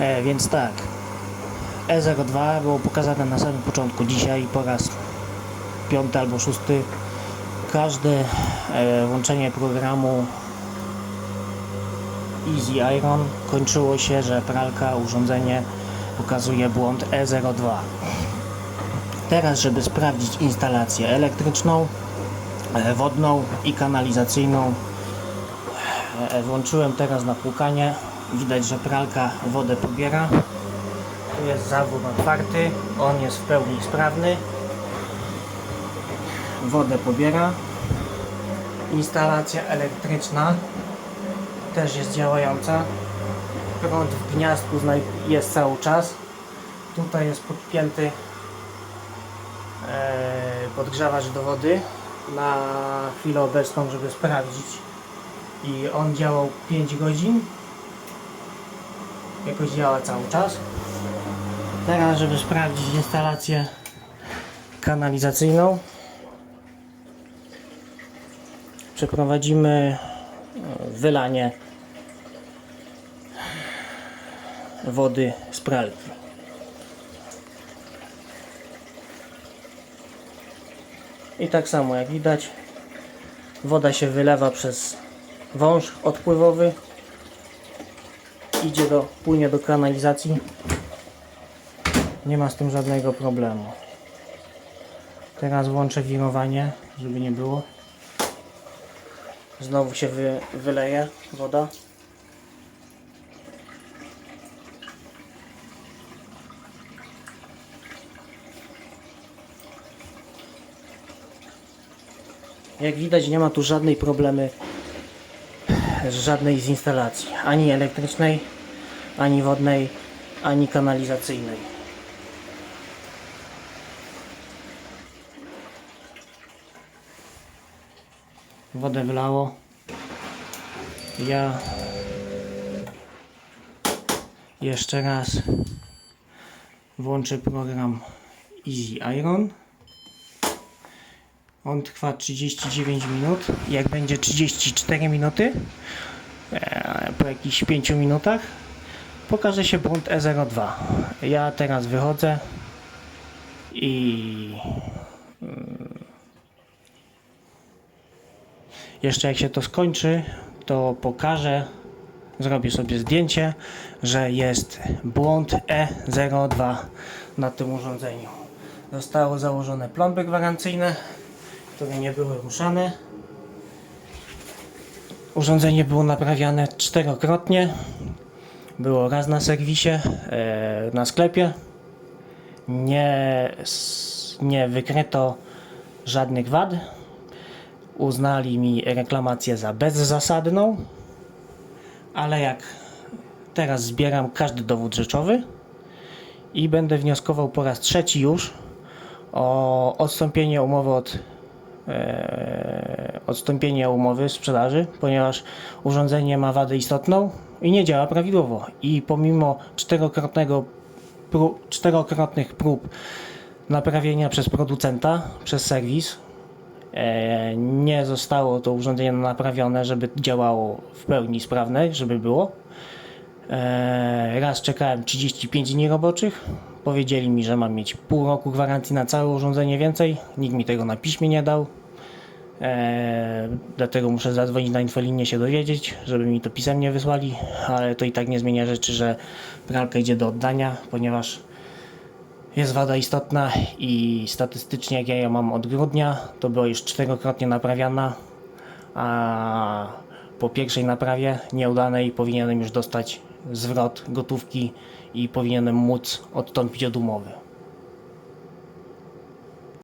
E, więc tak, E02 było pokazane na samym początku. Dzisiaj po raz piąty albo szósty każde e, włączenie programu Easy Iron kończyło się, że pralka, urządzenie pokazuje błąd E02. Teraz, żeby sprawdzić instalację elektryczną, e, wodną i kanalizacyjną, e, włączyłem teraz na płukanie. Widać, że pralka wodę pobiera. Tu jest zawór otwarty, on jest w pełni sprawny. Wodę pobiera. Instalacja elektryczna też jest działająca. Prąd w gniazdku jest cały czas. Tutaj jest podpięty e, podgrzewacz do wody na chwilę obecną, żeby sprawdzić. I on działał 5 godzin. Jakoś działa cały czas. Teraz, żeby sprawdzić instalację kanalizacyjną, przeprowadzimy e, wylanie wody z pralki. I tak samo jak widać, woda się wylewa przez wąż odpływowy, idzie do, płynie do kanalizacji. Nie ma z tym żadnego problemu. Teraz włączę wirowanie, żeby nie było. Znowu się wy, wyleje woda. Jak widać nie ma tu żadnej problemy żadnej z instalacji. Ani elektrycznej, ani wodnej, ani kanalizacyjnej. Wodę wylało. Ja jeszcze raz włączę program Easy Iron. On trwa 39 minut. Jak będzie 34 minuty, e, po jakichś 5 minutach, pokaże się błąd E02. Ja teraz wychodzę i mm, jeszcze jak się to skończy, to pokażę, zrobię sobie zdjęcie, że jest błąd E02 na tym urządzeniu. Zostały założone plomby gwarancyjne, które nie były ruszane. Urządzenie było naprawiane czterokrotnie. Było raz na serwisie, e, na sklepie. Nie, nie wykryto żadnych wad. Uznali mi reklamację za bezzasadną, ale jak teraz zbieram każdy dowód rzeczowy i będę wnioskował po raz trzeci już o odstąpienie umowy od e, odstąpienie umowy sprzedaży, ponieważ urządzenie ma wadę istotną i nie działa prawidłowo. I pomimo czterokrotnego pró- czterokrotnych prób naprawienia przez producenta, przez serwis, e, nie zostało to urządzenie naprawione, żeby działało w pełni sprawne, żeby było. E, Raz czekałem 35 dni roboczych. Powiedzieli mi, że mam mieć pół roku gwarancji na całe urządzenie więcej. Nikt mi tego na piśmie nie dał. E, dlatego muszę zadzwonić na infolinię się dowiedzieć, żeby mi to pisemnie wysłali, ale to i tak nie zmienia rzeczy, że pralka idzie do oddania, ponieważ jest wada istotna i statystycznie jak ja ją mam od grudnia, to była już czterokrotnie naprawiana, a po pierwszej naprawie nieudanej powinienem już dostać zwrot gotówki i powinienem móc odstąpić od umowy.